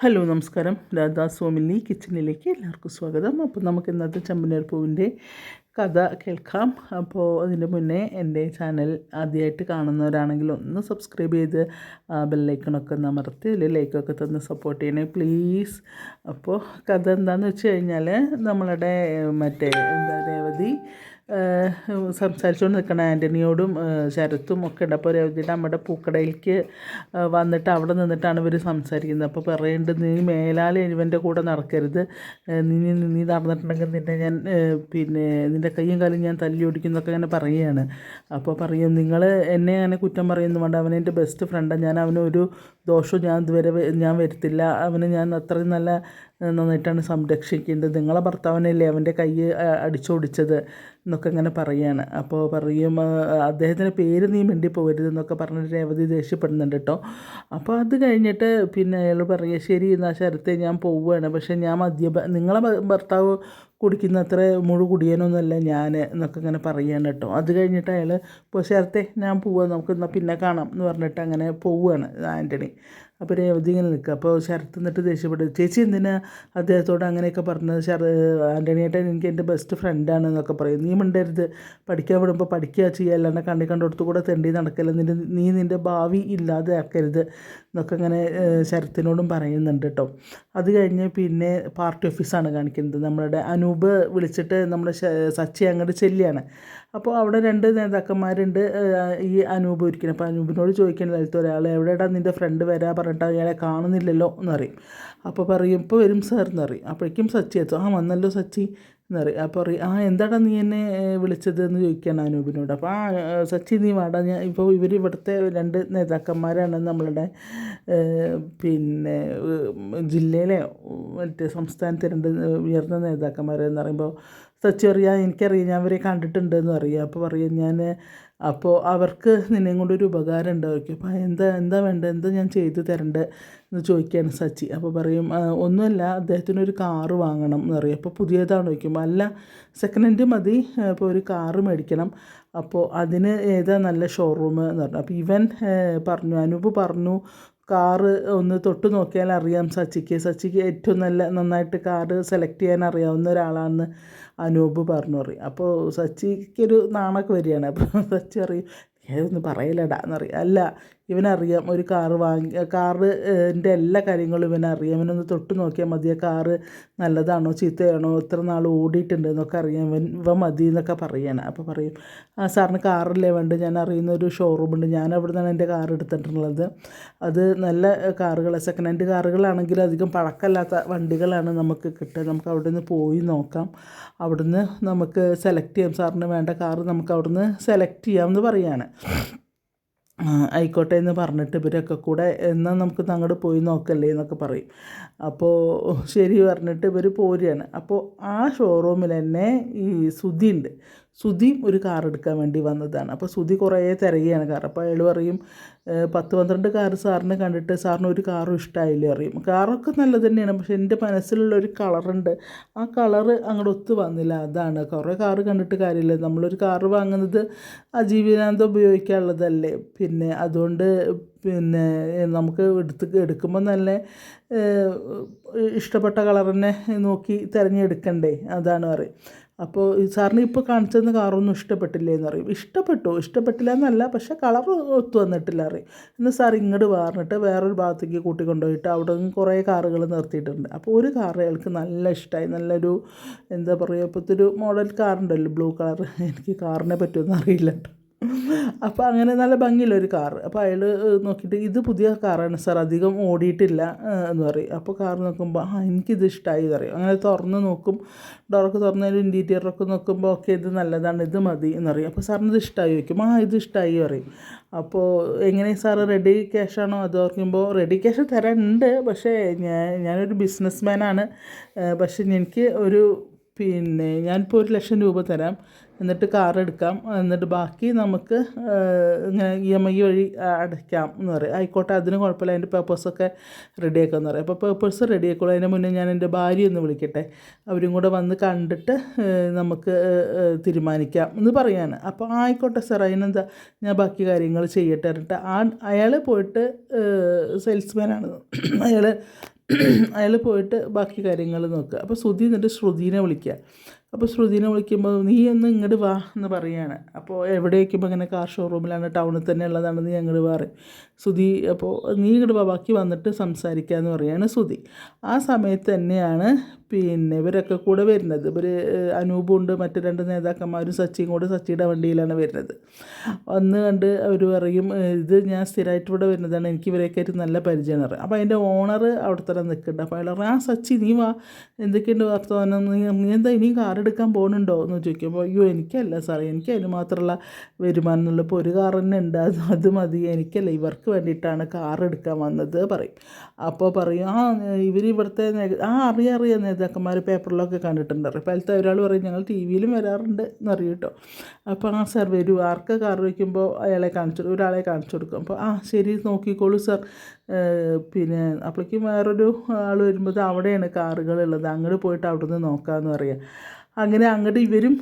Hello നമസ്കാരം. രാധാ സോമിനി കിച്ചണിലേക്ക് എല്ലാവർക്കും സ്വാഗതം. അപ്പോൾ നമുക്ക് ഇന്നത്തെ ചമ്പനേർപ്പൂവിന്റെ പൂവിന്റെ കഥ കേൾക്കാം. അപ്പോൾ അതിന് മുന്നേ എന്റെ ചാനൽ ആദ്യമായിട്ട് കാണുന്നവരാണെങ്കിൽ ഒന്ന് സബ്സ്ക്രൈബ് ചെയ്ത് ബെല്ലൈക്കണൊക്കെ അമർത്തി അതിൽ ലൈക്കൊക്കെ തന്ന് സപ്പോർട്ട് ചെയ്യണേ പ്ലീസ് അപ്പോൾ കഥ എന്താണെന്ന് വെച്ച് കഴിഞ്ഞാൽ നമ്മളുടെ മറ്റേ എന്താ രേവതി സംസാരിച്ചുകൊണ്ട് നിൽക്കണം ആന്റണിയോടും ശരത്തും ഒക്കെ ഉണ്ട്. അപ്പോൾ രവതിയുടെ നമ്മുടെ പൂക്കടയിലേക്ക് വന്നിട്ട് അവിടെ നിന്നിട്ടാണ് ഇവർ സംസാരിക്കുന്നത്. അപ്പോൾ പറയേണ്ടത് നീ മേലാൽ ഇവന്റെ കൂടെ നടക്കരുത്. നീ നീ നടന്നിട്ടുണ്ടെങ്കിൽ നിന്നെ ഞാൻ പിന്നെ നിന്റെ കയ്യും കാലും ഞാൻ തല്ലി ഓടിക്കുന്നൊക്കെ അങ്ങനെ പറയുകയാണ്. അപ്പോൾ പറയും നിങ്ങൾ എന്നെ അങ്ങനെ കുറ്റം പറയുന്നു വേണ്ട. അവൻ എന്റെ ബെസ്റ്റ് ഫ്രണ്ടാണ് ഞാൻ അവനൊരു ദോഷവും ഞാൻ ഇതുവരെ ഞാൻ വരുത്തില്ല. അവന് ഞാൻ അത്രയും നല്ല നന്നായിട്ടാണ് സംരക്ഷിക്കേണ്ടത്. നിങ്ങളെ ഭർത്താവിനല്ലേ അവന്റെ കൈ അടിച്ചോടിച്ചത് എന്നൊക്കെ ഇങ്ങനെ പറയുകയാണ് അപ്പോൾ പറയും അദ്ദേഹത്തിന്റെ പേര് നീ മിണ്ടി പോകരുത് എന്നൊക്കെ പറഞ്ഞിട്ട് രേവതി ദേഷ്യപ്പെടുന്നുണ്ട് കേട്ടോ. അപ്പോൾ അത് കഴിഞ്ഞിട്ട് പിന്നെ അയാൾ പറയുക ശരി എന്നാൽ ശരത്തെ ഞാൻ പോവുകയാണ്. പക്ഷേ ഞാൻ മദ്യപ നിങ്ങളെ ഭർത്താവ് കുടിക്കുന്ന അത്ര മുഴു കുടിയനൊന്നുമല്ല ഞാൻ എന്നൊക്കെ ഇങ്ങനെ പറയുകയാണ് കേട്ടോ. അത് കഴിഞ്ഞിട്ട് അയാൾ ഇപ്പോൾ ശരത്തെ ഞാൻ പോവാം. നമുക്ക് എന്നാൽ പിന്നെ കാണാം എന്ന് പറഞ്ഞിട്ട് അങ്ങനെ പോവുകയാണ് ആന്റണി. അപ്പോൾ രേവതി ഇങ്ങനെ നിൽക്കുക. അപ്പോൾ ശരത്ത് എന്നിട്ട് ദേഷ്യപ്പെട്ടു. ചേച്ചി എന്തിനാ അദ്ദേഹത്തോട് അങ്ങനെയൊക്കെ പറഞ്ഞത്? ശര ആന്റണിയേട്ടൻ എനിക്ക് എന്റെ ബെസ്റ്റ് ഫ്രണ്ടാണ് എന്നൊക്കെ പറയും. നീ മിണ്ടരുത്. പഠിക്കാൻ വിടുമ്പോൾ പഠിക്കുക ചെയ്യുക അല്ലാണ്ട് കണ്ണി കണ്ടോടത്ത് കൂടെ തെണ്ടി നടക്കല്ല. നിന്റെ നീ നിന്റെ ഭാവി ഇല്ലാതെ ആക്കരുത് എന്നൊക്കെ ഇങ്ങനെ ശരത്തിനോടും പറയുന്നുണ്ട് കേട്ടോ അത് കഴിഞ്ഞ് പിന്നെ പാർട്ടി ഓഫീസാണ് കാണിക്കുന്നത്. നമ്മളുടെ അനൂപ് വിളിച്ചിട്ട് നമ്മുടെ സച്ചി അങ്ങോട്ട് ചെല്ലിയാണ്. അപ്പോൾ അവിടെ രണ്ട് നേതാക്കന്മാരുണ്ട് ഈ അനൂപ് ഒരിക്കലും. അപ്പോൾ അനൂപിനോട് ചോദിക്കാൻ ലളിത ഒരാൾ എവിടെയാണ് നിന്റെ ഫ്രണ്ട് വരാ? പറഞ്ഞിട്ട് അയാളെ കാണുന്നില്ലല്ലോ? എന്നറിയും അപ്പോൾ പറയും ഇപ്പോൾ വരും സാർ എന്നറിയും അപ്പോഴേക്കും സച്ചി എത്തും. ആ വന്നല്ലോ സച്ചി. എന്നറിയും അപ്പോൾ പറയും ആ എന്താടാ നീ എന്നെ വിളിച്ചത് എന്ന് ചോദിക്കുകയാണ് അനൂപിനോട്. അപ്പോൾ ആ സച്ചി നീ വാടാ ഞാൻ ഇപ്പോൾ ഇവർ ഇവിടുത്തെ രണ്ട് നേതാക്കന്മാരാണ് നമ്മളുടെ പിന്നെ ജില്ലയിലെ മറ്റേ സംസ്ഥാനത്തെ രണ്ട് ഉയർന്ന നേതാക്കന്മാരെന്ന് പറയുമ്പോൾ സച്ചി പറയാം എനിക്കറിയാം ഞാൻ അവരെ കണ്ടിട്ടുണ്ടെന്ന് അറിയാം അപ്പോൾ പറയും ഞാൻ അപ്പോൾ അവർക്ക് നിന്നെ കൊണ്ടൊരു ഉപകാരം ഉണ്ടാവും അപ്പോൾ എന്താ എന്താ വേണ്ടത് എന്താ ഞാൻ ചെയ്തു തരേണ്ടത് എന്ന് ചോദിക്കുകയാണ് സച്ചി. അപ്പോൾ പറയും ഒന്നുമല്ല അദ്ദേഹത്തിനൊരു കാറ് വാങ്ങണം എന്ന് പറയും. അപ്പോൾ പുതിയതാണ് ചോദിക്കുമ്പോൾ അല്ല സെക്കൻഡ് ഹാൻഡ് മതി. അപ്പോൾ ഒരു കാറ് മേടിക്കണം. അപ്പോൾ അതിന് ഏതാ നല്ല ഷോറൂം എന്ന് പറഞ്ഞു. അപ്പോൾ ഇവൻ പറഞ്ഞു അനൂപ് പറഞ്ഞു കാറ് ഒന്ന് തൊട്ട് നോക്കിയാൽ അറിയാം സച്ചിക്ക്. സച്ചിക്ക് ഏറ്റവും നല്ല നന്നായിട്ട് കാറ് സെലക്ട് ചെയ്യാൻ അറിയാവുന്ന ഒരാളാണെന്ന് അനൂപ് പറഞ്ഞു പറയും. അപ്പോൾ സച്ചിക്കൊരു നാണൊക്കെ വരികയാണ്. അപ്പോൾ സച്ചി അറിയും ഏതൊന്നും പറയില്ലടാ അല്ല ഇവനറിയാം ഒരു കാറ് വാങ്ങി കാറിന്റെ എല്ലാ കാര്യങ്ങളും ഇവനറിയാം. ഇവനൊന്ന് തൊട്ട് നോക്കിയാൽ മതി ആ കാറ് നല്ലതാണോ ചീത്തയാണോ എത്ര നാൾ ഓടിയിട്ടുണ്ട് എന്നൊക്കെ അറിയാം. ഇവൻ ഇവ മതി എന്നൊക്കെ പറയാണ്. അപ്പോൾ പറയും ആ സാറിന് കാറല്ലേ വേണ്ട ഞാൻ അറിയുന്ന ഒരു ഷോറൂമുണ്ട് ഞാൻ അവിടെ നിന്നാണ് എന്റെ കാർ എടുത്തിട്ടുള്ളത്. അത് നല്ല കാറുകൾ സെക്കൻഡ് ഹാൻഡ് കാറുകളാണെങ്കിൽ അധികം പഴക്കമില്ലാത്ത വണ്ടികളാണ് നമുക്ക് കിട്ടുക. നമുക്ക് അവിടെ നിന്ന് പോയി നോക്കാം. അവിടുന്ന് നമുക്ക് സെലക്ട് ചെയ്യാം. സാറിന് വേണ്ട കാറ് നമുക്ക് അവിടുന്ന് സെലക്ട് ചെയ്യാം എന്ന് പറയാണ്. ആയിക്കോട്ടെ എന്ന് പറഞ്ഞിട്ട് ഇവരൊക്കെ കൂടെ എന്നാൽ നമുക്ക് അങ്ങോട്ട് പോയി നോക്കല്ലേ എന്നൊക്കെ പറയും. അപ്പോൾ ശരി പറഞ്ഞിട്ട് ഇവർ പോരുകയാണ്. അപ്പോൾ ആ ഷോറൂമിൽ തന്നെ ഈ സുധി ഉണ്ട്. സുധിയും ഒരു കാർ എടുക്കാൻ വേണ്ടി വന്നതാണ്. അപ്പോൾ സുധി കുറേ തിരയുകയാണ് കാർ അപ്പോൾ അയാൾ പറയും പത്ത് പന്ത്രണ്ട് കാർ സാറിനെ കണ്ടിട്ട് സാറിന് ഒരു കാറും ഇഷ്ടമായില്ല അറിയും കാറൊക്കെ നല്ലത് തന്നെയാണ്. പക്ഷേ എന്റെ മനസ്സിലുള്ള ഒരു കളറുണ്ട് ആ കളറ് അങ്ങോട്ട് ഒത്തു വന്നില്ല. അതാണ്. കുറേ കാറ് കണ്ടിട്ട് കാര്യമില്ല. നമ്മളൊരു കാറ് വാങ്ങുന്നത് അജീവനാന്തം ഉപയോഗിക്കാനുള്ളതല്ലേ? പിന്നെ അതുകൊണ്ട് പിന്നെ നമുക്ക് എടുത്ത് എടുക്കുമ്പോൾ നല്ല ഇഷ്ടപ്പെട്ട കളർ തന്നെ നോക്കി തിരഞ്ഞെടുക്കണ്ടേ? അതാണ് പറയും. അപ്പോൾ സാറിന് ഇപ്പോൾ കാണിച്ചെന്ന് കാറൊന്നും ഇഷ്ടപ്പെട്ടില്ലേ എന്ന് പറയും ഇഷ്ടപ്പെട്ടു. ഇഷ്ടപ്പെട്ടില്ല എന്നല്ല പക്ഷെ കളർ ഒത്തു വന്നിട്ടില്ല അറിയും. എന്നാൽ സാർ ഇങ്ങോട്ട് വാർന്നിട്ട് വേറൊരു ഭാഗത്തേക്ക് കൂട്ടിക്കൊണ്ടുപോയിട്ട് അവിടെ നിന്ന് കുറേ കാറുകൾ നിർത്തിയിട്ടുണ്ട്. അപ്പോൾ ഒരു കാർ അയാൾക്ക് നല്ല ഇഷ്ടമായി. നല്ലൊരു എന്താ പറയുക ഇപ്പോഴത്തെ ഒരു മോഡൽ കാറുണ്ടല്ലോ ബ്ലൂ കളർ എനിക്ക് കാറിനെ പറ്റുമെന്ന് അറിയില്ല കേട്ടോ. അപ്പോൾ അങ്ങനെ നല്ല ഭംഗിയുള്ള ഒരു കാറ് അപ്പോൾ അയാൾ നോക്കിയിട്ട് ഇത് പുതിയ കാറാണ് സാർ അധികം ഓടിയിട്ടില്ല എന്ന് പറയും. അപ്പോൾ കാർ നോക്കുമ്പോൾ ആ എനിക്കിത് ഇഷ്ടമായി പറയും. അങ്ങനെ തുറന്ന് നോക്കും. ഡോറൊക്കെ തുറന്നതിൽ ഇന്റീരിയറൊക്കെ നോക്കുമ്പോൾ ഓക്കെ ഇത് നല്ലതാണ് ഇത് മതി എന്ന് പറയും. അപ്പോൾ സാറിന് ഇത് ഇഷ്ടമായി ചോദിക്കും. ആ ഇത് ഇഷ്ടമായി പറയും. അപ്പോൾ എങ്ങനെ സാറ് റെഡി ക്യാഷാണോ അത് ഓർക്കുമ്പോൾ റെഡി ക്യാഷ് തരാനുണ്ട് പക്ഷേ ഞാൻ ഞാനൊരു ബിസിനസ് മാനാണ് പക്ഷേ എനിക്ക് ഒരു പിന്നെ ഞാനിപ്പോൾ ഒരു ലക്ഷം രൂപ തരാം. എന്നിട്ട് കാർ എടുക്കാം. എന്നിട്ട് ബാക്കി നമുക്ക് ഇങ്ങനെ ഇ എം ഐ വഴി അടയ്ക്കാം എന്ന് പറയും. ആയിക്കോട്ടെ അതിന് കുഴപ്പമില്ല. അതിന്റെ പേപ്പേഴ്സൊക്കെ റെഡിയാക്കാമെന്ന് പറയും. അപ്പോൾ പേപ്പേഴ്സ് റെഡി ആക്കുള്ളൂ അതിന് മുന്നേ ഞാൻ എന്റെ ഭാര്യ ഒന്ന് വിളിക്കട്ടെ. അവരും കൂടെ വന്ന് കണ്ടിട്ട് നമുക്ക് തീരുമാനിക്കാം എന്ന് പറയാണ്. അപ്പോൾ ആയിക്കോട്ടെ സാർ അതിനെന്താ ഞാൻ ബാക്കി കാര്യങ്ങൾ ചെയ്യട്ടെ എന്നിട്ട് ആ അയാൾ പോയിട്ട് സെയിൽസ്മാനാണ് അയാൾ അയാൾ പോയിട്ട് ബാക്കി കാര്യങ്ങൾ നോക്കുക. അപ്പോൾ ശ്രുതി എന്നിട്ട് ശ്രുതിനെ വിളിക്കുക. അപ്പോൾ ശ്രുതിനെ വിളിക്കുമ്പോൾ നീ ഒന്ന് ഇങ്ങോട്ട് വാ എന്ന് പറയാണ്. അപ്പോൾ എവിടെ വയ്ക്കുമ്പോൾ ഇങ്ങനെ കാർ ഷോറൂമിലാണ് ടൗണിൽ തന്നെ ഉള്ളതാണ് നീ അങ്ങോട്ട് പറയും. ശ്രുതി അപ്പോൾ നീ ഇങ്ങോട്ട് വാ ബാക്കി വന്നിട്ട് സംസാരിക്കാമെന്ന് പറയാണ് ശ്രുതി. ആ സമയത്ത് തന്നെയാണ് പിന്നെ ഇവരൊക്കെ കൂടെ വരുന്നത്. ഇവർ അനൂപുണ്ട് മറ്റു രണ്ട് നേതാക്കന്മാരും സച്ചിയും കൂടെ സച്ചിയുടെ വണ്ടിയിലാണ് വരുന്നത്. വന്ന് കണ്ട് അവർ പറയും ഇത് ഞാൻ സ്ഥിരമായിട്ട് ഇവിടെ വരുന്നതാണ് എനിക്ക് ഇവരെയൊക്കെ ആയിട്ട് നല്ല പരിചയമാണ്. അപ്പോൾ അതിന്റെ ഓണർ അവിടെ തന്നെ നിൽക്കുന്നുണ്ട്. അപ്പോൾ അയാൾ ആ സച്ചി നീ വാ. എന്തൊക്കെയുണ്ട് വർത്തമാനം? നീ എന്താ ഇനിയും കാർ എടുക്കാൻ പോകുന്നുണ്ടോ എന്ന് ചോദിക്കുമ്പോൾ അയ്യോ എനിക്കല്ല സാറേ. എനിക്ക് അതിന് മാത്രമുള്ള വരുമാനം എന്നുള്ള ഇപ്പോൾ ഒരു കാർ തന്നെ ഉണ്ട്. അത് അത് മതി. എനിക്കല്ല. ഇവർക്ക് വേണ്ടിയിട്ടാണ് കാർ എടുക്കാൻ വന്നത് പറയും. അപ്പോൾ പറയും ആ ഇവർ ഇവിടുത്തെ ആ അറിയാം അറിയാം. നേതാക്കന്മാർ പേപ്പറിലൊക്കെ കണ്ടിട്ടുണ്ട്. അതിലത്തെ ഒരാൾ പറയും ഞങ്ങൾ ടി വിയിലും വരാറുണ്ട് എന്നറിയും കേട്ടോ. അപ്പോൾ ആ സാർ വരൂ. ആർക്ക് കാർ വയ്ക്കുമ്പോൾ അയാളെ കാണിച്ചു ഒരാളെ കാണിച്ചു കൊടുക്കും. അപ്പോൾ ആ ശരി. നോക്കിക്കോളൂ സാർ. പിന്നെ അപ്പോഴേക്കും വേറൊരു ആൾ വരുമ്പോൾ അവിടെയാണ് കാറുകളുള്ളത്. അങ്ങോട്ട് പോയിട്ട് അവിടെ നിന്ന് നോക്കാമെന്ന് പറയാം. അങ്ങനെ അങ്ങോട്ട് ഇവരും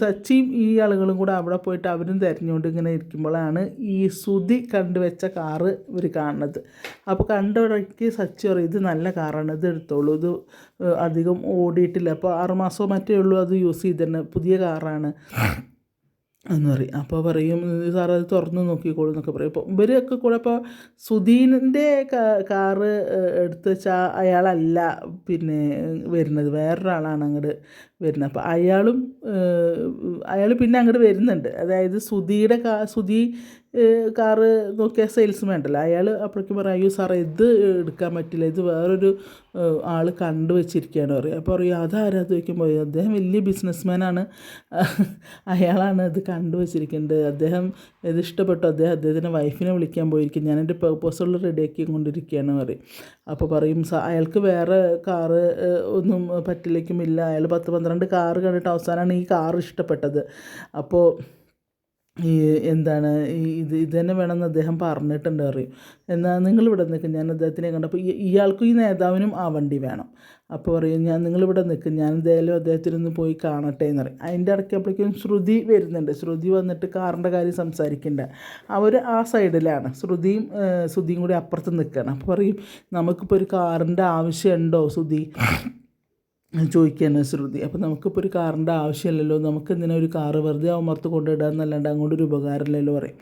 സച്ചിയും ഈ ആളുകളും കൂടെ അവിടെ പോയിട്ട് അവരും തിരഞ്ഞുകൊണ്ട് ഇങ്ങനെ ഇരിക്കുമ്പോഴാണ് ഈ സുതി കണ്ടുവെച്ച കാറ് ഇവർ കാണുന്നത്. അപ്പോൾ കണ്ടവിടേക്ക് സച്ചി പറയും ഇത് നല്ല കാറാണ് ഇത് എടുത്തോളൂ ഇത് അധികം ഓടിയിട്ടില്ല. അപ്പോൾ ആറുമാസമോ മറ്റേ ഉള്ളൂ അത് യൂസ് ചെയ്തിട്ടുണ്ട് പുതിയ കാറാണ്. എന്ന് പറയും. അപ്പോൾ പറയും സാർ അത് തുറന്ന് നോക്കിക്കോളൂ എന്നൊക്കെ പറയും. അപ്പോൾ ഇവരൊക്കെ കൂടെ ഇപ്പോൾ സുധീനിന്റെ കാറ് എടുത്ത് വെച്ചാൽ അയാളല്ല പിന്നെ വരുന്നത്. വേറൊരാളാണ് അങ്ങോട്ട് വരുന്നത്. അപ്പോൾ അയാളും അയാൾ പിന്നെ അങ്ങോട്ട് വരുന്നുണ്ട്. അതായത് സുധിയുടെ കാ സുധി കാറ് നോക്കിയ സെയിൽസ്മാൻ ഉണ്ടല്ലോ. അയാൾ അപ്പോഴേക്കും പറയും അയ്യോ സാറേ ഇത് എടുക്കാൻ പറ്റില്ല. ഇത് വേറൊരു ആൾ കണ്ടു വെച്ചിരിക്കുകയാണ്. പറയും. അപ്പോൾ പറയും അതാരാ? അത് ചോദിക്കുമ്പോൾ അദ്ദേഹം വലിയ ബിസിനസ്മാനാണ് അയാളാണ് ഇത് കണ്ടു വെച്ചിരിക്കുന്നത് അദ്ദേഹം ഇത് ഇഷ്ടപ്പെട്ടു. അദ്ദേഹം അദ്ദേഹത്തിന്റെ വൈഫിനെ വിളിക്കാൻ പോയിരിക്കും ഞാൻ എന്റെ പ്രപ്പോസൽ റെഡിയാക്കി കൊണ്ടിരിക്കുകയാണ്. പറയും. അപ്പോൾ പറയും അയാൾക്ക് വേറെ കാറ് ഒന്നും പറ്റില്ലേക്കുമില്ല അയാൾ പത്ത് പന്ത്രണ്ട് കാറ് കണ്ടിട്ട് അവസാനമാണ് ഈ കാറ് ഇഷ്ടപ്പെട്ടത്. അപ്പോൾ ഈ എന്താണ് ഈ ഇത് ഇത് തന്നെ വേണമെന്ന് അദ്ദേഹം പറഞ്ഞിട്ടുണ്ട് പറയും എന്നാൽ നിങ്ങളിവിടെ നിൽക്കും ഞാൻ അദ്ദേഹത്തിനെ കണ്ടപ്പോൾ ഇയാൾക്കും ഈ നേതാവിനും ആ വണ്ടി വേണം. അപ്പോൾ പറയും ഞാൻ നിങ്ങളിവിടെ നിൽക്കും ഞാൻ എന്തായാലും അദ്ദേഹത്തിനൊന്ന് പോയി കാണട്ടെ എന്ന് പറയും. അതിന്റെ ഇടയ്ക്കപ്പോഴേക്കും ശ്രുതി വരുന്നുണ്ട്. ശ്രുതി വന്നിട്ട് കാറിന്റെ കാര്യം സംസാരിക്കണ്ട. അവർ ആ സൈഡിലാണ്. ശ്രുതിയും ശ്രുതിയും കൂടി അപ്പുറത്ത് നിൽക്കുകയാണ്. അപ്പോൾ പറയും നമുക്കിപ്പോൾ ഒരു കാറിന്റെ ആവശ്യമുണ്ടോ ശ്രുതി ചോദിക്കുകയാണ് ശ്രുതി. അപ്പോൾ നമുക്കിപ്പോൾ ഒരു കാറിന്റെ ആവശ്യമില്ലല്ലോ. നമുക്ക് എന്തിനാ ഒരു കാറ് വെറുതെ അവമർത്ത് കൊണ്ടിടുക എന്നല്ലാണ്ട് അങ്ങോട്ടൊരു ഉപകാരമില്ലല്ലോ പറയും.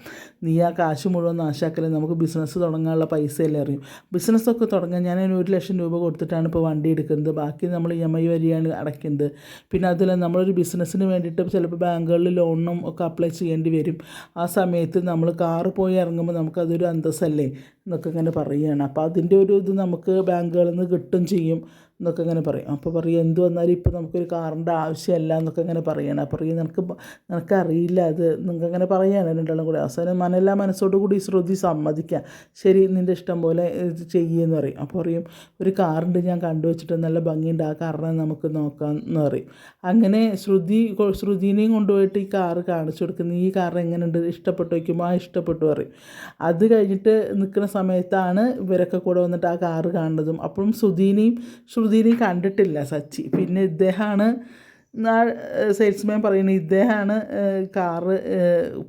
നീ ആ കാശ് മുഴുവൻ നാശാക്കല്ലേ? നമുക്ക് ബിസിനസ് തുടങ്ങാനുള്ള പൈസയല്ലേ അറിയും. ബിസിനസ്സൊക്കെ തുടങ്ങാൻ ഞാൻ ഒരു ലക്ഷം രൂപ കൊടുത്തിട്ടാണ് ഇപ്പോൾ വണ്ടി എടുക്കുന്നത്. ബാക്കി നമ്മൾ ഇ എം ഐ വരിയാണ് അടയ്ക്കുന്നത്. പിന്നെ അതിൽ നമ്മളൊരു ബിസിനസ്സിന് വേണ്ടിയിട്ട് ചിലപ്പോൾ ബാങ്കുകളിൽ ലോണും ഒക്കെ അപ്ലൈ ചെയ്യേണ്ടി വരും. ആ സമയത്ത് നമ്മൾ കാറ് പോയി ഇറങ്ങുമ്പോൾ നമുക്കതൊരു അന്തസ്സല്ലേ? എന്നൊക്കെ ഇങ്ങനെ പറയുകയാണ്. അപ്പോൾ അതിന്റെ ഒരു ഇത് നമുക്ക് ബാങ്കുകളിൽ നിന്ന് കിട്ടും ചെയ്യും. എന്നൊക്കെ ഇങ്ങനെ പറയും. അപ്പോൾ പറയും എന്ത് വന്നാലും ഇപ്പോൾ നമുക്കൊരു കാറിന്റെ ആവശ്യമല്ല എന്നൊക്കെ ഇങ്ങനെ പറയണം. അപ്പോൾ പറയും നിനക്ക് നിനക്കറിയില്ല അത് നിങ്ങൾക്ക് അങ്ങനെ പറയാണ് രണ്ടാളും കൂടി. അവസാനം മനെല്ലാം മനസ്സോട് കൂടി ശ്രുതി സമ്മതിക്കുക ശരി നിന്റെ ഇഷ്ടം പോലെ ഇത് ചെയ്യുമെന്ന് പറയും. അപ്പോൾ പറയും ഒരു കാറുണ്ട് ഞാൻ കണ്ടുവച്ചിട്ട് നല്ല ഭംഗിയുണ്ട്. ആ കാറിനെ നമുക്ക് നോക്കാം എന്ന് പറയും. അങ്ങനെ ശ്രുതി ശ്രുതിനെയും കൊണ്ടുപോയിട്ട് ഈ കാറ് കാണിച്ചു കൊടുക്കുന്നു. ഈ കാർ എങ്ങനെയുണ്ട്? ഇഷ്ടപ്പെട്ടു? വയ്ക്കുമ്പോൾ ആ ഇഷ്ടപ്പെട്ടു പറയും. അത് കഴിഞ്ഞിട്ട് നിൽക്കുന്ന സമയത്താണ് ഇവരൊക്കെ കൂടെ വന്നിട്ട് ആ കാറ് കാണുന്നതും. അപ്പോഴും ശ്രുതിനെയും ശ്രുതിനെയും കണ്ടിട്ടില്ല സച്ചി. പിന്നെ ഇദ്ദേഹമാണ് സെയിൽസ്മാൻ പറയുന്നത് ഇദ്ദേഹമാണ് കാറ്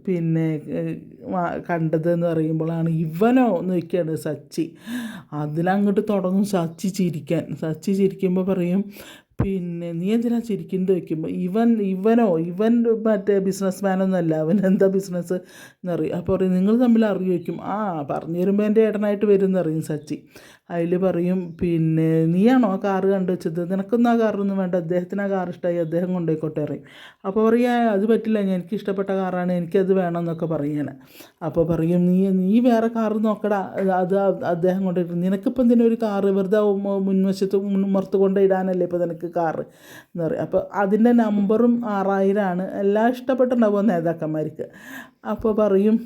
പിന്നെ കണ്ടതെന്ന് പറയുമ്പോഴാണ് ഇവനോ എന്ന് വയ്ക്കുകയാണ് സച്ചി. അതിലങ്ങോട്ട് തുടങ്ങും സച്ചി ചിരിക്കാൻ. സച്ചി ചിരിക്കുമ്പോൾ പറയും പിന്നെ നീ എന്തിനാ ചിരിക്കുന്നത്? വയ്ക്കുമ്പോൾ ഇവൻ ഇവനോ ഇവൻ മറ്റേ ബിസിനസ് മാനൊന്നുമല്ല അവൻ എന്താ ബിസിനസ് എന്നറിയും അപ്പോൾ പറയും നിങ്ങൾ തമ്മിൽ അറിയുമായിരിക്കും. ആ പറഞ്ഞു തരുമ്പോൾ എന്റെ ഏട്ടനായിട്ട് വരും എന്നറിയും സച്ചി. അതിൽ പറയും പിന്നെ നീയാണോ ആ കാറ് കണ്ടു വെച്ചത്? നിനക്കൊന്നും ആ കാറൊന്നും വേണ്ട. അദ്ദേഹത്തിന് ആ കാർ ഇഷ്ടമായി അദ്ദേഹം കൊണ്ടുപോയിക്കോട്ടെ പറയും. അപ്പോൾ പറയാ അത് പറ്റില്ല. എനിക്ക് ഇഷ്ടപ്പെട്ട കാറാണ്. എനിക്കത് വേണം എന്നൊക്കെ പറയാണ് അപ്പോൾ പറയും നീ നീ വേറെ കാർ നോക്കടാ. അത് അദ്ദേഹം കൊണ്ടുപോയിട്ട് നിനക്കിപ്പം എന്തിനാ ഒരു കാറ്? വെറുതെ മുൻവശത്ത് മുൻമർത്ത് കൊണ്ട് ഇപ്പോൾ നിനക്ക് കാറ്? എന്ന് പറയും. അപ്പോൾ അതിന്റെ നമ്പറും ആറായിരമാണ് എല്ലാം ഇഷ്ടപ്പെട്ടുണ്ടാവുമോ നേതാക്കന്മാർക്ക്. അപ്പോൾ പറയും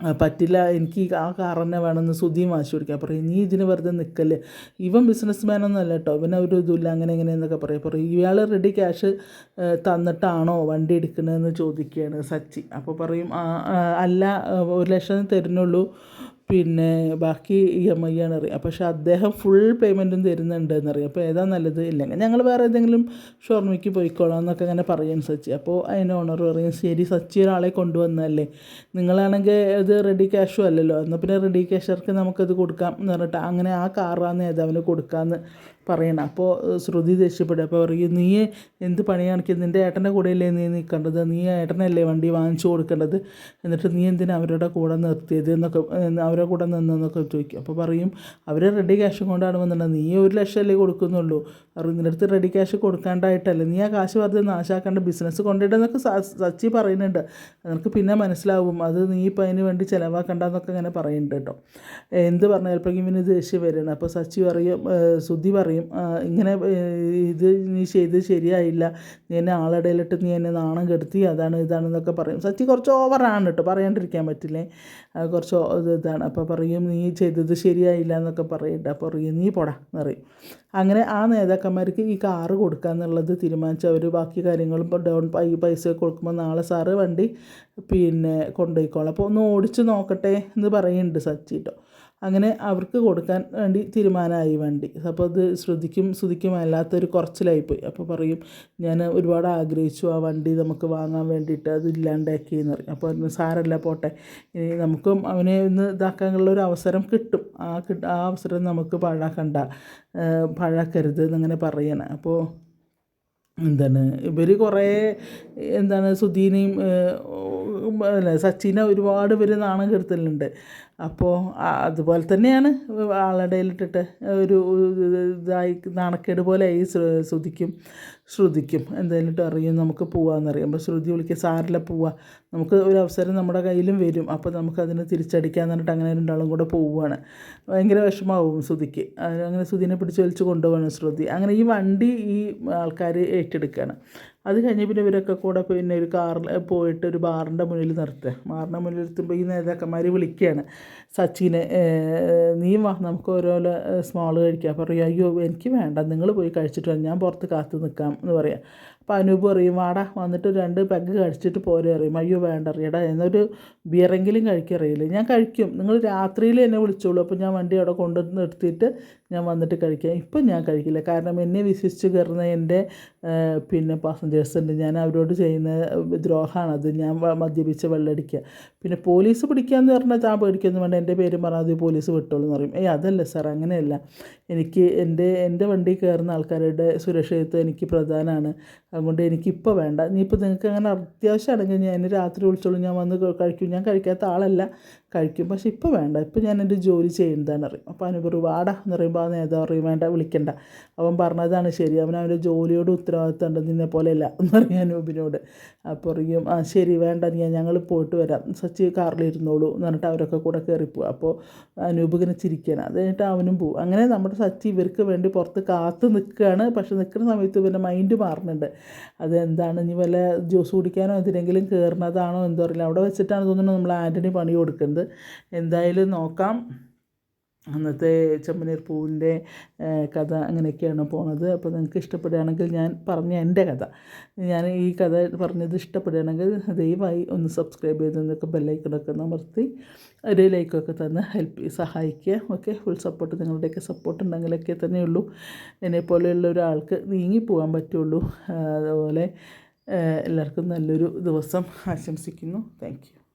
പറ്റില്ല. എനിക്ക് ആ കാർ തന്നെ വേണമെന്ന് സുധിയും വാശി പിടിക്കുക പറയും. നീ ഇതിന് വെറുതെ നിൽക്കല്ലേ ഇവൻ ബിസിനസ് മാനൊന്നും അല്ല കേട്ടോ ഇവൻ ഒരു ഇതുമില്ല. അങ്ങനെ ഇങ്ങനെ എന്നൊക്കെ പറയും. പറയും ഇയാൾ റെഡി ക്യാഷ് തന്നിട്ടാണോ വണ്ടി എടുക്കണതെന്ന് ചോദിക്കുകയാണ് സച്ചി. അപ്പോൾ പറയും "ആ, ആ, അല്ല ഒരു ലക്ഷം തരുന്നുള്ളൂ. പിന്നെ ബാക്കി ഇ എം ഐ ആണ് അറിയാം. പക്ഷേ അദ്ദേഹം ഫുൾ പേയ്മെന്റും തരുന്നുണ്ട് എന്നറിയാം അപ്പോൾ ഏതാ നല്ലത്? ഇല്ലെങ്കിൽ ഞങ്ങൾ വേറെ ഏതെങ്കിലും ഷോർമിക്ക് പോയിക്കോളാം എന്നൊക്കെ അങ്ങനെ പറയും സച്ചി. അപ്പോൾ അതിന് ഓണർ പറയും ശരി സച്ചി ഒരാളെ കൊണ്ടുവന്നതല്ലേ? നിങ്ങളാണെങ്കിൽ ഇത് റെഡി ക്യാഷും അല്ലല്ലോ. എന്നാൽ പിന്നെ റെഡി ക്യാഷർക്ക് നമുക്കത് കൊടുക്കാം എന്ന് പറഞ്ഞിട്ട് അങ്ങനെ ആ കാറാണ് നേതാവിന് കൊടുക്കാമെന്ന് പറയണം അപ്പോൾ ശ്രുതി ദേഷ്യപ്പെടും. അപ്പോൾ പറയും നീ എന്ത് പണി കാണിക്കുന്നത് നിന്റെ ഏട്ടന്റെ കൂടെയല്ലേ നീ നിൽക്കേണ്ടത്? നീ ഏട്ടനല്ലേ വണ്ടി വാങ്ങിച്ചു കൊടുക്കേണ്ടത്? എന്നിട്ട് നീ എന്തിനാ അവരുടെ കൂടെ നിർത്തിയത്? എന്നൊക്കെ അവരുടെ കൂടെ നിന്നെന്നൊക്കെ ചോദിക്കും. അപ്പോൾ പറയും അവർ റെഡി ക്യാഷ് കൊണ്ടാണ് വന്നിട്ടുള്ളത്. നീ ഒരു ലക്ഷമല്ലേ കൊടുക്കുന്നുള്ളൂ. നിന്റെ അടുത്ത് റെഡി ക്യാഷ് കൊടുക്കാണ്ടായിട്ടല്ല? നീ ആ കാശ് വെറുതെ നാശാക്കേണ്ട ബിസിനസ് കൊണ്ടിടുന്നൊക്കെ സച്ചി പറയുന്നുണ്ട്. നിനക്ക് പിന്നെ മനസ്സിലാവും. അത് നീ ഇപ്പം അതിന് വേണ്ടി ചിലവാക്കണ്ടെന്നൊക്കെ ഇങ്ങനെ പറയുന്നുണ്ട് കേട്ടോ. എന്ത് പറഞ്ഞാൽ ചിലപ്പോഴേക്കും പിന്നെ ദേഷ്യം വരണം അപ്പോൾ സച്ചി പറയും ശുദ്ധി സുധി പറയും ഇങ്ങനെ ഇത് നീ ചെയ്ത് ശരിയായില്ല. നീ എന്നെ ആളിടയിലിട്ട് നീ എന്നെ നാണം കെടുത്തി. അതാണ് ഇതാണെന്നൊക്കെ പറയും. സച്ചി കുറച്ച് ഓവറാണ് കേട്ടോ പറയാണ്ടിരിക്കാൻ പറ്റില്ലേ? കുറച്ച് ഇതാണ്. അപ്പോൾ പറയും നീ ചെയ്തത് ശരിയായില്ല എന്നൊക്കെ പറയുന്നുണ്ട് അപ്പോൾ പറയും നീ പോടാ എന്ന് പറയും. അങ്ങനെ ആ നേതാക്കന്മാർക്ക് ഈ കാറ് കൊടുക്കുക എന്നുള്ളത് തീരുമാനിച്ച് അവർ ബാക്കി കാര്യങ്ങളും ഡൗൺ പൈ പൈസ കൊടുക്കുമ്പോൾ നാളെ സാറ് വണ്ടി പിന്നെ കൊണ്ടുപോയിക്കോളാം. അപ്പോൾ ഒന്ന് ഓടിച്ച് നോക്കട്ടെ എന്ന് പറയുന്നുണ്ട് സച്ചി കേട്ടോ അങ്ങനെ അവർക്ക് കൊടുക്കാൻ വേണ്ടി തീരുമാനമായി വണ്ടി. അപ്പോൾ അത് ശ്രുതിക്കും ശ്രുതിക്കും അല്ലാത്തൊരു കുറച്ചിലായിപ്പോയി. അപ്പോൾ പറയും ഞാൻ ഒരുപാട് ആഗ്രഹിച്ചു ആ വണ്ടി നമുക്ക് വാങ്ങാൻ വേണ്ടിയിട്ട് അത് ഇല്ലാണ്ടാക്കി എന്ന് പറയും. അപ്പോൾ സാരല്ല പോട്ടെ. ഇനി നമുക്കും അവനെ ഒന്ന് ഇതാക്കാനുള്ള ഒരു അവസരം കിട്ടും. ആ കിട്ട ആ അവസരം നമുക്ക് പാഴാക്കണ്ട. പാഴാക്കരുത് എന്നങ്ങനെ പറയണം. അപ്പോൾ എന്താണ് ഇവർ കുറേ എന്താണ് സുധീനെയും സച്ചിനെ ഒരുപാട് പേര് നാണം കെടുത്തലുണ്ട്. അപ്പോൾ അതുപോലെ തന്നെയാണ് ആളുടെയിലിട്ടിട്ട് ഒരു ഇതായി നാണക്കേട് പോലെ ഈ ശ്രുതിക്കും ശ്രുതിക്കും എന്തായാലും അറിയും നമുക്ക് പോവാമെന്നറിയാം അപ്പോൾ ശ്രുതി വിളിക്കുക സാറില്ല പോവാ. നമുക്ക് ഒരു അവസരം നമ്മുടെ കയ്യിലും വരും. അപ്പോൾ നമുക്ക് അതിനെ തിരിച്ചടിക്കാന്ന് പറഞ്ഞിട്ട് അങ്ങനെ രണ്ടാളും കൂടെ പോവുകയാണ് ഭയങ്കര വിഷമാവും ശ്രുതിക്ക്. അങ്ങനെ ശ്രുതിനെ പിടിച്ച് വലിച്ച് കൊണ്ടുപോകണം ശ്രുതി. അങ്ങനെ ഈ വണ്ടി ഈ ആൾക്കാർ ഏറ്റെടുക്കുകയാണ് അത് കഴിഞ്ഞ് പിന്നെ ഇവരൊക്കെ കൂടെ പിന്നെ ഒരു കാറിൽ പോയിട്ട് ഒരു ബാറിന്റെ മുന്നിൽ നിർത്തുക. ബാറിന്റെ മുന്നിൽ നിർത്തുമ്പോൾ ഈ നേതാക്കന്മാർ വിളിക്കുകയാണ് സച്ചിനെ നീ വാ നമുക്ക് ഓരോരോ സ്മോൾ കഴിക്കാം. പറയും അയ്യോ എനിക്ക് വേണ്ട നിങ്ങൾ പോയി കഴിച്ചിട്ട് വരാം ഞാൻ പുറത്ത് കാത്തു നിൽക്കാം എന്ന് പറയാം. അപ്പോൾ അനൂപ് പറയും. വാടാ വന്നിട്ട് രണ്ട് പെഗ് കഴിച്ചിട്ട് പോരെ അറിയും അയ്യോ വേണ്ട അറിയടാ എന്നൊരു ബിയറെങ്കിലും കഴിക്കറിയില്ല? ഞാൻ കഴിക്കും. നിങ്ങൾ രാത്രിയിൽ എന്നെ വിളിച്ചോളൂ. അപ്പോൾ ഞാൻ വണ്ടി അവിടെ കൊണ്ടു നിർത്തിയിട്ട് ഞാൻ വന്നിട്ട് കഴിക്കാം. ഇപ്പം ഞാൻ കഴിക്കില്ല. കാരണം എന്നെ വിശ്വസിച്ച് കയറുന്ന എന്റെ പിന്നെ പാസഞ്ചേഴ്സ് ഉണ്ട്. ഞാൻ അവരോട് ചെയ്യുന്ന ദ്രോഹമാണത് ഞാൻ മദ്യപിച്ച് വെള്ളടിക്കുക. പിന്നെ പോലീസ് പിടിക്കാമെന്ന് പറഞ്ഞാൽ താൻ പേടിക്കൊന്നും വേണ്ട. എന്റെ പേര് പറഞ്ഞാൽ പോലീസ് വിട്ടോളൂ എന്ന് പറയും. ഏയ് അതല്ല സാർ അങ്ങനെയല്ല. എനിക്ക് എന്റെ എന്റെ വണ്ടി കയറുന്ന ആൾക്കാരുടെ സുരക്ഷിതത്വം എനിക്ക് പ്രധാനമാണ്. അതുകൊണ്ട് എനിക്കിപ്പോൾ വേണ്ട. ഇനിയിപ്പോൾ നിങ്ങൾക്ക് അങ്ങനെ അത്യാവശ്യമാണെങ്കിൽ ഞാൻ രാത്രി വിളിച്ചോളൂ. ഞാൻ വന്ന് കഴിക്കും. ഞാൻ കഴിക്കാത്ത ആളല്ല. കഴിക്കും. പക്ഷേ ഇപ്പോൾ വേണ്ട. ഇപ്പോൾ ഞാൻ എന്റെ ജോലി ചെയ്യുന്നതാണ് അറിയും അപ്പോൾ അവന് പറയും വാടാ എന്ന് പറയുമ്പോൾ ആ നേതാവ് പറയും വേണ്ട വിളിക്കണ്ട. അവൻ പറഞ്ഞതാണ് ശരി. അവൻ അവന്റെ ജോലിയോട് ഉത്തരവാദിത്തം നിന്നെ പോലെയല്ല എന്ന് പറയും അനൂപിനോട്. അപ്പോൾ പറയും ആ ശരി വേണ്ട ഞാൻ ഞങ്ങൾ പോയിട്ട് വരാം. സച്ചി കാറിലിരുന്നോളൂ എന്ന് പറഞ്ഞിട്ട് അവരൊക്കെ കൂടെ കയറിപ്പോവും അപ്പോൾ അനൂപ് ഇങ്ങനെ ചിരിക്കണം അത് കഴിഞ്ഞിട്ട് അവനും പോവും. അങ്ങനെ നമ്മുടെ സച്ചി ഇവർക്ക് വേണ്ടി പുറത്ത് കാത്ത് നിൽക്കുകയാണ്. പക്ഷെ നിൽക്കുന്ന സമയത്ത് ഇവന്റെ മൈൻഡ് മാറുന്നുണ്ട്. അതെന്താണ്? ഇനി വല്ല ജ്യൂസ് കുടിക്കാനോ എന്തിനെങ്കിലും കയറുന്നതാണോ എന്തോ അറിയില്ല. അവിടെ വെച്ചിട്ടാണ് തോന്നുന്നത് നമ്മൾ ആന്റണി പണി കൊടുക്കുന്നത്. എന്തായാലും നോക്കാം. അന്നത്തെ ചെമ്പനീർ പൂവിന്റെ കഥ അങ്ങനെയൊക്കെയാണ് പോണത്. അപ്പോൾ നിങ്ങൾക്ക് ഇഷ്ടപ്പെടുകയാണെങ്കിൽ ഞാൻ പറഞ്ഞ എന്റെ കഥ. ഞാൻ ഈ കഥ പറഞ്ഞത് ഇഷ്ടപ്പെടുകയാണെങ്കിൽ ദയവായി ഒന്ന് സബ്സ്ക്രൈബ് ചെയ്ത് നിന്നൊക്കെ ബെല്ലൈക്കണൊക്കെ അമർത്തി ഒരു ലൈക്കൊക്കെ തന്ന് ഹെൽപ്പ് സഹായിക്കുക. ഓക്കെ? ഫുൾ സപ്പോർട്ട് നിങ്ങളുടെയൊക്കെ സപ്പോർട്ട് ഉണ്ടെങ്കിലൊക്കെ തന്നെയുള്ളൂ എന്നെപ്പോലെയുള്ള ഒരാൾക്ക് നീങ്ങിപ്പോകാൻ പറ്റുള്ളൂ. ആ, അതുപോലെ എല്ലാവർക്കും നല്ലൊരു ദിവസം ആശംസിക്കുന്നു. താങ്ക്